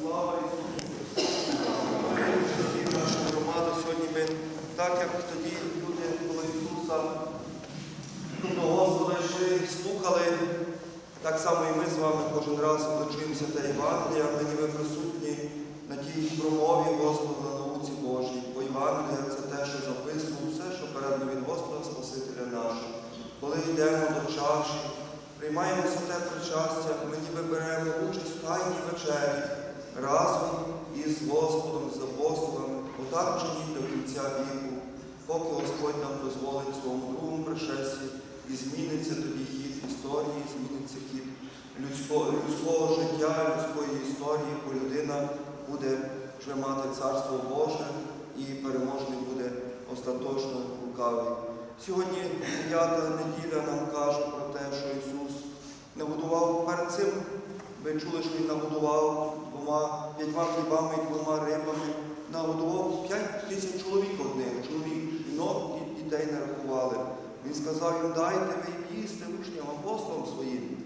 Слава Ісусу Христу! нашу громаду сьогодні ми, так як тоді люди коло Ісуса до Господа слухали, так само і ми з вами кожен раз, коли та Євангелія, ми ніби присутні на тій промові Господа на науці Божій. Бо Євангелія це те, що записано, все, що передано від Господа Спасителя нашого. Коли йдемо до чаші, приймаємо святе причастя, ми ніби беремо участь в тайній вечері разом із Господом, з апостолами, отак чиніть до кінця віку, поки Господь нам дозволить в своєму другому пришесті і зміниться тоді хід історії, зміниться хід людського, людського життя, людської історії, бо людина буде вже мати царство Боже і переможний буде остаточно лукавий. Сьогодні дев'ята неділя нам каже про те, що Ісус нагодував перед цим. Ви чули, що Він нагодував двома п'ятьма хлібами і двома рибами. Нагодував п'ять тисяч чоловік одних, чоловік, жінок і дітей не рахували. Він сказав їм, дайте ви їсти учням апостолам своїм.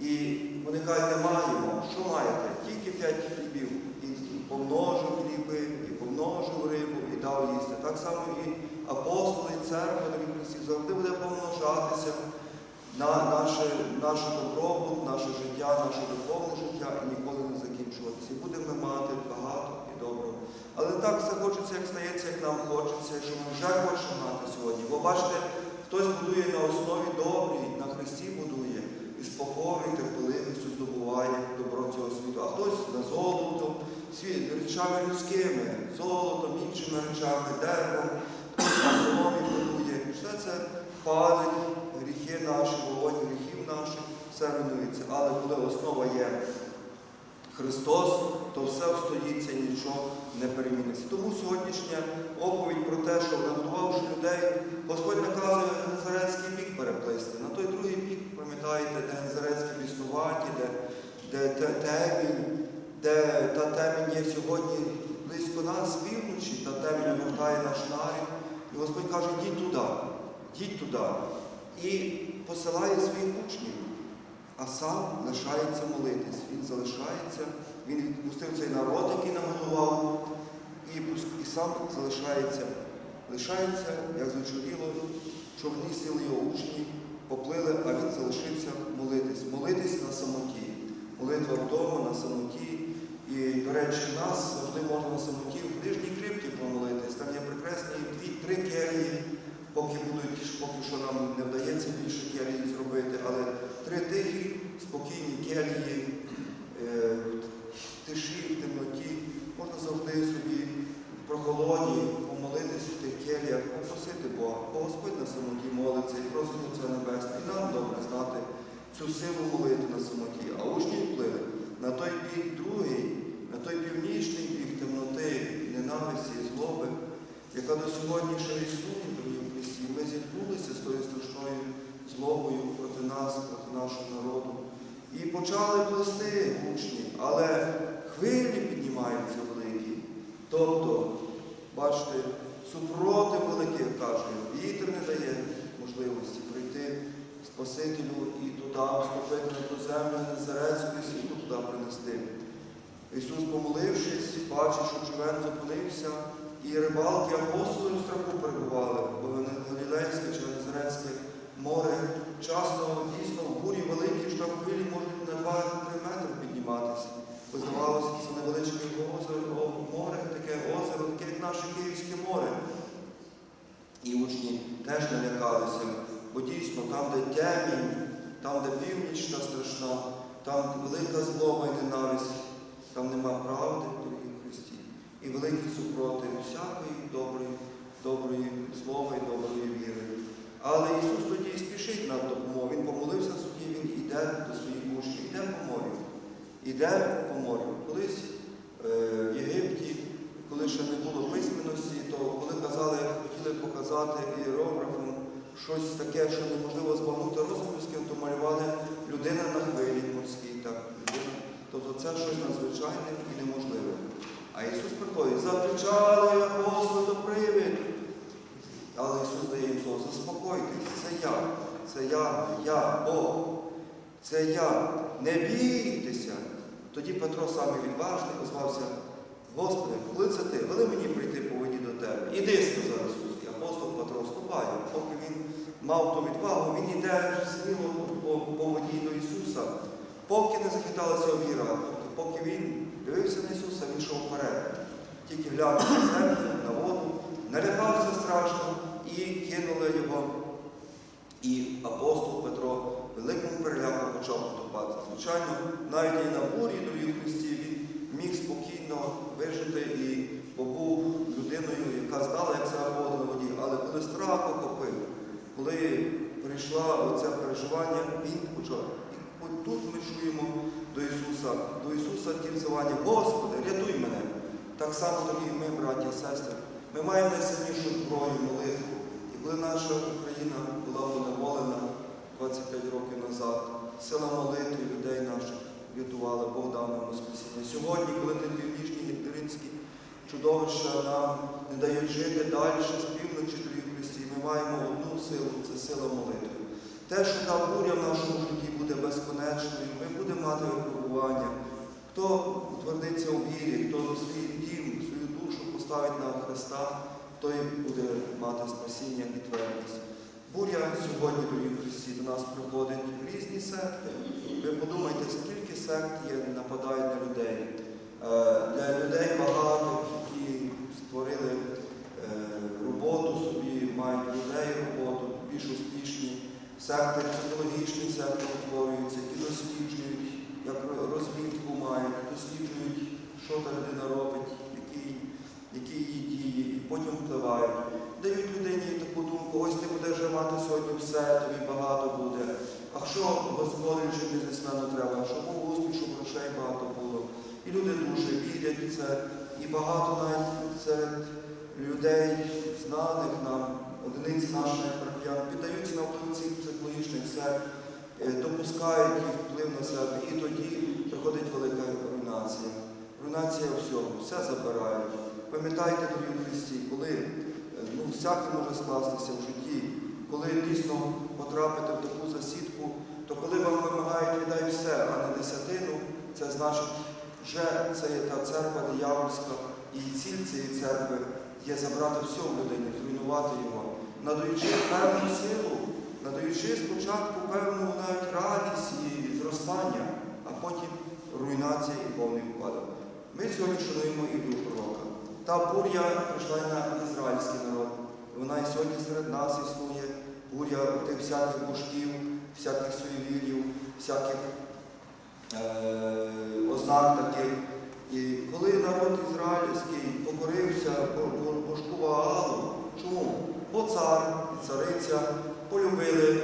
І вони кажуть, не маємо. Що маєте? Тільки п'ять хлібів. І помножив хліби, і помножив рибу, і дав їсти. Так само і апостоли, і церква Христі завжди буде помножатися на наше, наше добробут, наше життя, наше духовне життя і ніколи не закінчуватися. І будемо мати багато і доброго. Але так все хочеться, як стається, як нам хочеться, що ми вже хочемо мати сьогодні. Бо бачите, хтось будує на основі добрій, на Христі будує, і з покорою, терпеливістю здобуває добро цього світу, а хтось на золото, світ, речами людськими, золотом, іншими речами, деревом, хтось на соломі будує. Все це палить гріхи наші, вогонь гріхів наших, все руйнується. Але коли основа є Христос, то все встоїться, нічого не переміниться. Тому сьогоднішня оповідь про те, що нагодувавши людей, Господь наказує Генезарецький бік переплисти. На той другий бік, пам'ятаєте, де Генезарецькі біснуваті, де, де, те- темінь, де та темінь є сьогодні близько нас півночі, та темінь огортає наш нарід. І Господь каже, йдіть туди, йдіть туди. І посилає своїх учнів а сам лишається молитись. Він залишається, він відпустив цей народ, який нагодував, і, і сам залишається. Лишається, як звичайно, човні сіли його учні, поплили, а він залишився молитись. Молитись на самоті. Молитва вдома на самоті. І, до речі, нас завжди можна на самоті в ближній крипті помолитись. Там є прекрасні три келії, поки будуть, поки що нам не вдається більше келії зробити, але три тихі, спокійні келії, е, в тиші, в темноті, можна завжди собі в прохолоді помолитись в тих келіях, попросити Бога, бо Господь на самоті молиться і просить Отця Небесне. І нам добре знати цю силу молити на самоті. А учні вплили на той бік другий, на той північний бік темноти і ненависті, і злоби, яка до сьогодні ще існує, дорогі в Христі. Ми зіткнулися з тою страшною злобою проти нас, проти нашого народу. І почали плести учні, але хвилі піднімаються великі. Тобто, бачите, супротив великий, каже, вітер не дає можливості прийти Спасителю і туди вступити на ту землю Незарецьку і світу туди принести. Ісус, помолившись, бачить, що човен зупинився, і рибалки апостоли в страху перебували, бо Галілейське чи Назарецьке море часто дійсно в бурі великі, що там хвилі можуть на 2-3 метри підніматися. Бо здавалося, це невеличке озеро, о, море, таке озеро, таке як наше Київське море. І учні теж не лякалися, бо дійсно там, де темінь, там, де північ та страшна, там велика злоба і ненависть, там нема правди, в Христі, і великий супротив всякої доброї, доброї слова і доброї віри. Але Ісус тоді спішить нам допомогу. Він помолився собі, Він йде до своїх учнів, йде по морю. Іде по морю. Колись е, в Єгипті, коли ще не було письменності, то коли казали, хотіли показати іерографом щось таке, що неможливо збагнути людським, то малювали людина на хвилі морській. Так. Тобто це щось надзвичайне і неможливе. А Ісус приходить, закричали апостоли до привід. Але Ісус дає їм слово, заспокойтесь, це я, це я, я, Бог, це я. Не бійтеся. Тоді Петро самий відважний озвався, Господи, коли це ти? Вели мені прийти по воді до тебе. Іди, сказав Ісус. І апостол Петро вступає. Поки він мав ту відвагу, він йде сміло по, по воді до Ісуса, поки не захиталася віра, тобто поки він дивився на Ісуса, він йшов вперед. Тільки глянув на землю, на воду, налякався страшно і кинули його. І апостол Петро великому переляку почав потопати. Звичайно, навіть і на бурі, дорогі в Христі, він міг спокійно вижити і побув людиною, яка знала, як себе поводити на воді. Але коли страх охопив, коли прийшла оце переживання, він почав. І тут ми чуємо до Ісуса, до Ісуса ті взивання, Господи, рятуй мене. Так само, дорогі ми, браті і сестри, ми маємо найсильнішу зброю молитву. І коли наша Україна була поневолена 25 років назад, сила молитви людей наших рятувала Бог дав нам Воскресіння. Сьогодні, коли ті північні гітлеринські чудовища нам не дають жити далі з півночі дорогі Христі, ми маємо одну силу це сила молитви. Те, що та буря в нашому житті буде безконечною, ми будемо мати випробування. Хто утвердиться у вірі, хто свій дім, свою душу поставить на Христа, той буде мати спасіння і твердість. Буря сьогодні, дорогі Христі, до нас приходить в різні секти. Ви подумайте, скільки сект є, нападають на людей. Е, Для людей багатих, які створили е, роботу собі, мають людей роботу, більш успішні секти, психологічні секти утворюються, які досліджують, як розвідку мають, досліджують, що та людина робить, які, які її дії, і потім впливають. Дають людині таку думку, ось ти будеш мати сьогодні все, тобі багато буде. А що господарю чи бізнесмену треба, щоб був успіх, щоб грошей багато було. І люди дуже вірять в це, і багато навіть серед людей, знаних нам, одиниць наших парафіян, піддаються на вплив цих психологічних сект, е, допускають їх вплив на себе, і тоді приходить велика руйнація. Руйнація всього, все забирають. Пам'ятайте, дорогі Христі, коли е, ну, всяке може скластися в житті, коли дійсно потрапити в таку засідку, то коли вам вимагають віддай все, а не десятину, це значить, вже це є та церква диявольська, і ціль цієї церкви є забрати все в людині, зруйнувати його, надаючи певну силу, надаючи спочатку певну навіть радість і зростання, а потім руйнація і повний упадок. Ми сьогодні шануємо Іллю пророка. Та буря прийшла на ізраїльський народ. Вона і сьогодні серед нас існує буря тих всяких божків, всяких суєвірів, всяких е, ознак таких. І коли народ ізраїльський покорився бо- бо- божку Ваалу, чому? Бо цар і цариця полюбили е,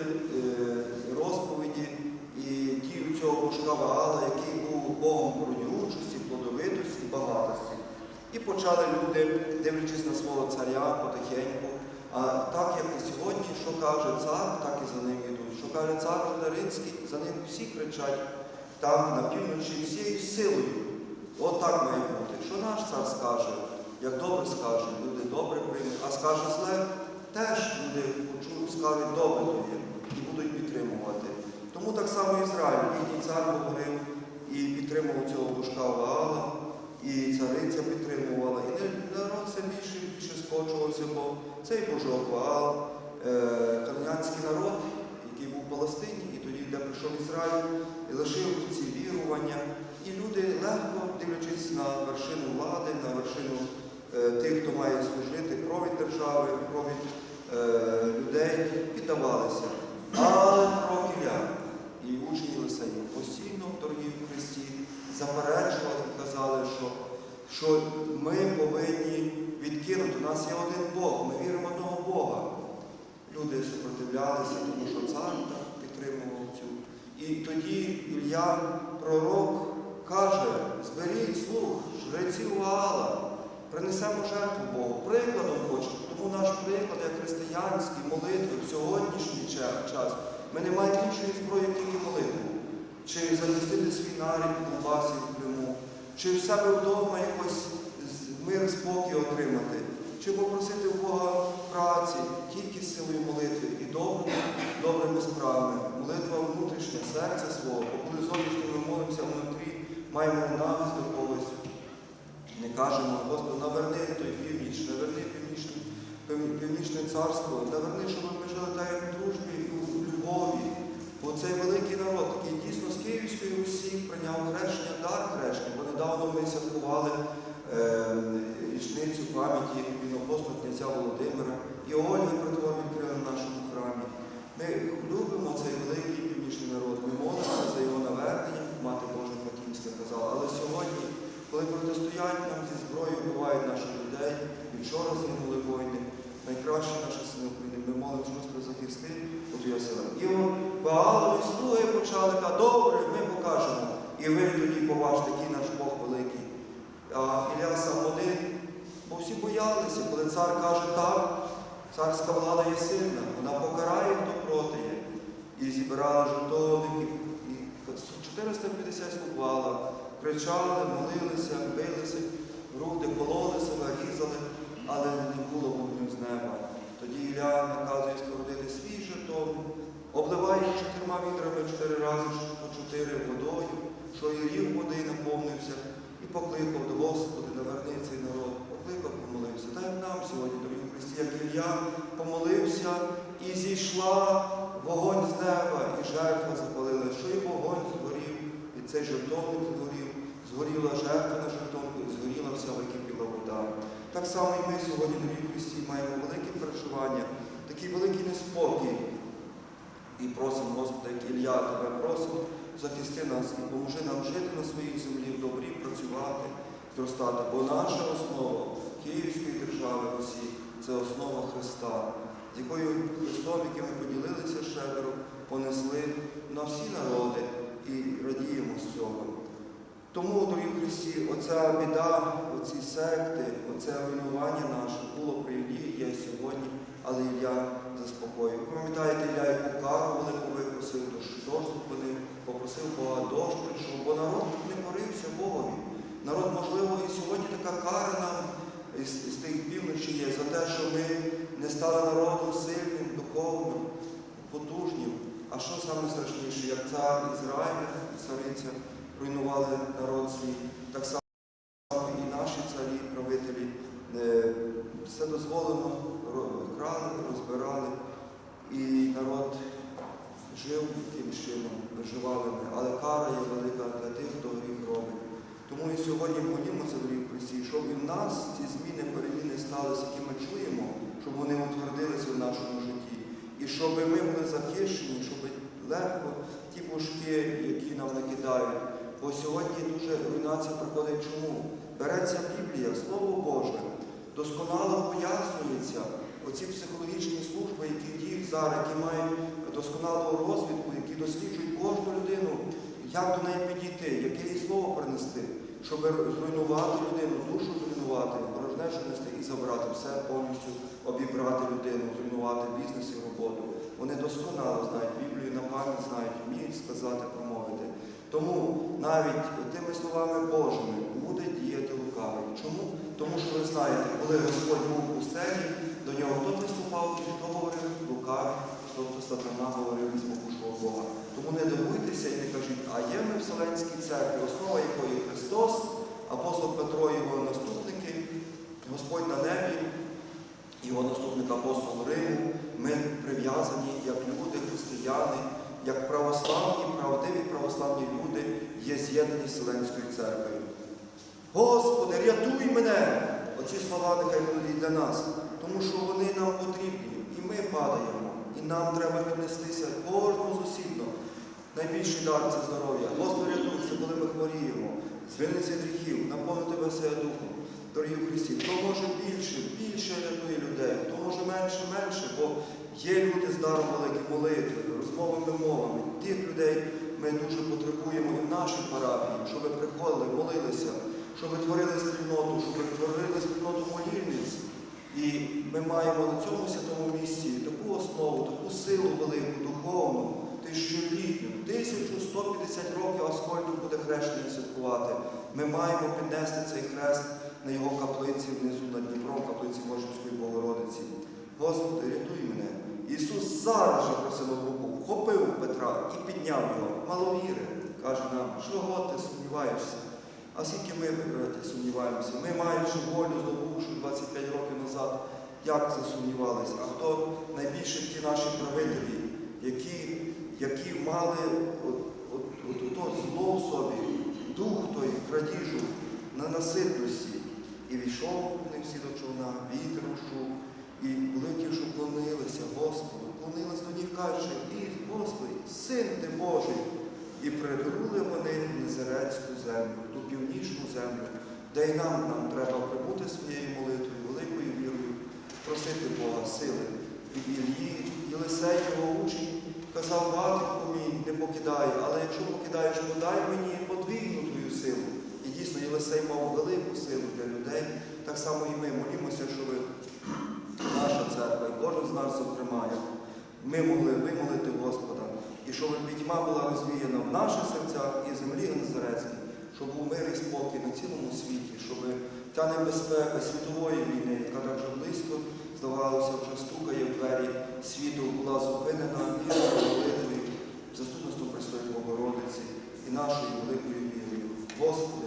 розповіді і дію цього божка Ваала, який був Богом родючості, плодовитості і багатості. І почали люди, дивлячись на свого царя потихеньку. А так як і сьогодні, що каже цар, так і за ним йдуть. Що каже цар Римський, за ним всі кричать там на півночі всією силою. От так має бути. Що наш цар скаже, як добре скаже, люди добре приймуть, а скаже зле, теж люди почують, добре тобі і будуть підтримувати. Тому так само Ізраїль, їхній цар говорив і підтримував цього божка Ваала, і цариця підтримувала. І народ все більше і більше скочувався, бо цей божок Ваал, е, кананський народ, який був в Палестині, і тоді, де прийшов Ізраїль, лишив ці вірування. І люди легко, дивлячись на вершину влади, на вершину е, тих, хто має служити, провід держави, провід людей, піддавалися. Але прокіля і учні Єлисеї постійно, в Христі, заперечували, казали, що, що ми повинні відкинути. У нас є один Бог, ми віримо в одного Бога. Люди супротивлялися, тому що цар так підтримував цю. І тоді Ілля, пророк, каже, зберіть слух, жреців Ваала, принесемо жертву Богу. Прикладом хочемо. Тому наш приклад, як християнський, молитви в сьогоднішній час. Ми не маємо іншої зброї, тільки молитву. Чи захистити свій нарід у басі в Криму, чи в себе вдома якось мир, спокій отримати, чи попросити у Бога праці тільки з силою молитви і добрими, добрими справами. Молитва внутрішня, серця свого, коли зовнішньо ми молимося внутрі, маємо ненависть до когось, не кажемо, Господи, наверни той північ, наверни північне, пів- північне царство, наверни, щоб ми жили так як в дружбі і в любові. Бо цей великий народ, який дійсно з Київської Русі прийняв хрещення, дар хрещення, бо недавно ми святкували е, річницю пам'яті від апостола князя Володимира і Ольги притвор відкрили в нашому храмі. Ми любимо цей великий північний народ, ми молимося за його навернення, мати Божа Фатімська казала. Але сьогодні, коли протистоять нам зі зброєю, вбивають наших людей, і вчора загинули воїни, найкращі наші сини України, ми молимося, Господи, захисти от його сила. І от Баалові слуги почали казати, добре, ми покажемо. І ви тоді побачите, який наш Бог великий. А Ілля сам один, бо всі боялися, коли цар каже так, царська влада є сильна, вона покарає, хто проти є. І зібрали жертовників, і 450 слугувала, кричали, молилися, билися, груди кололи себе, різали, але не було вогню з неба. Тоді Ілля наказує спорудити свій жертовник, обливає чотирма вітрами чотири рази по чотири водою, що і рів води наповнився, і покликав до Господи, наверни цей народ, покликав, помолився. Так як нам сьогодні, Христі, як Ілля помолився і зійшла вогонь з неба, і жертва запалила, що і вогонь згорів, і цей жертовник згорів, згоріла жертва на жертовнику, і згоріла вся википіла вода. Так само і ми сьогодні, в Христі, маємо велике переживання, такий великий неспокій. І просимо, Господи, як Ілля, Тебе просимо, захисти нас і поможи нам жити на своїй землі в добрі, працювати, зростати. Бо наша основа Київської держави Росії це основа Христа, з якою Христом, яким ми поділилися щедро, понесли на всі народи і радіємо з цього. Тому, дорогі Христі, оця біда, оці секти, оце руйнування наше було при Іллі, є сьогодні, але Ілля заспокоїв. Пам'ятаєте, Ілля яку кару велику випросив, дощ зупинив, попросив Бога, дощ прийшов, бо народ не корився Богові. Народ, можливо, і сьогодні така кара нам із, із тих півночі є за те, що ми не стали народом сильним, духовним, потужнім. А що саме страшніше, як цар Ізраїль, цариця, руйнували народ свій, так само і наші царі, правителі, е, все дозволено, крали, розбирали, і народ жив тим чином, виживали ми. Але кара є велика для тих, хто робить. Тому і сьогодні молімося, дорогі в Христі, щоб і в нас ці зміни, переміни сталися, які ми чуємо, щоб вони утвердилися в нашому житті. І щоб ми були захищені, щоб легко ті бушки, які нам накидають. Бо сьогодні дуже руйнація приходить чому? Береться Біблія, Слово Боже, досконало пояснюється оці психологічні служби, які діють зараз, які мають досконалу розвідку, які досліджують кожну людину, як до неї підійти, яке їй слово принести, щоб зруйнувати людину, душу зруйнувати, порожнечу нести і забрати все, повністю обібрати людину, зруйнувати бізнес і роботу. Вони досконало знають Біблію, на пам'ять знають, вміють сказати, промовити. Тому навіть тими словами Божими буде діяти лукавий. Чому? Тому що ви знаєте, коли Господь був у пустелі, до нього хто приступав і хто говорив лукавий, тобто сатана говорив із покушого Бога. Тому не дивуйтеся і не кажіть, а є ми в Вселенській церкві, основа якої Христос, апостол Петро і його наступники, Господь на небі, його наступник апостол Риму, ми прив'язані як люди, християни, як православні, правдиві православні люди є з'єднані з Вселенською церквою. Господи, рятуй мене! Оці слова нехай будуть і для нас, тому що вони нам потрібні, і ми падаємо, і нам треба піднестися кожному зусібно. Найбільший дар це здоров'я. Господи, рятуйся, коли ми хворіємо, звільнися гріхів, наповни тебе все духом. Дорогі Христі, хто може більше, більше рятує людей, хто може менше, менше, бо є люди з даром великим молитви, розмовами мовами. Тих людей ми дуже потребуємо і в нашій парафії, щоб приходили, молилися, щоб творили спільноту, щоб творили. І ми маємо на цьому святому місці таку основу, таку силу велику, духовну, тисячолітню, 1150 років Аскольду буде хрещення святкувати. Ми маємо піднести цей хрест на його каплиці внизу над Дніпром, каплиці Божівської Богородиці. Господи, рятуй мене. Ісус зараз же просив руку, вхопив Петра і підняв його. Маловіри, каже нам, чого ти сумніваєшся? А скільки ми, сумніваємося? Ми, маючи волю, здобувши 25 років назад, як засумнівалися? А хто найбільше ті наші правителі, які, які мали от, от, от, ото зло в собі, дух той, крадіжу, на наситності. І війшов вони всі до човна, вітер ушов, і були ті, що клонилися Господу, клонились до них, каже, і Господи, син ти Божий. І прибули вони Незерецьку землю, ту північну землю, де й нам, нам треба прибути своєю молитвою, просити Бога сили. І Іллі, Єлисей, його учень, казав, батько мій, не покидай, але якщо покидаєш, подай мені подвійну твою силу. І дійсно Єлисей мав велику силу для людей. Так само і ми молімося, щоб наша церква, і кожен з нас, зокрема, ми могли вимолити Господа, і щоб пітьма була розвіяна в наших серцях і землі Генезарецькій, щоб був мир і спокій на цілому світі, щоб та небезпека світової війни, яка так близько, здавалося, вже стукає в двері світу, була зупинена вірою, молитвою, заступництвом Пресвятої Богородиці і нашою великою вірою. Господи,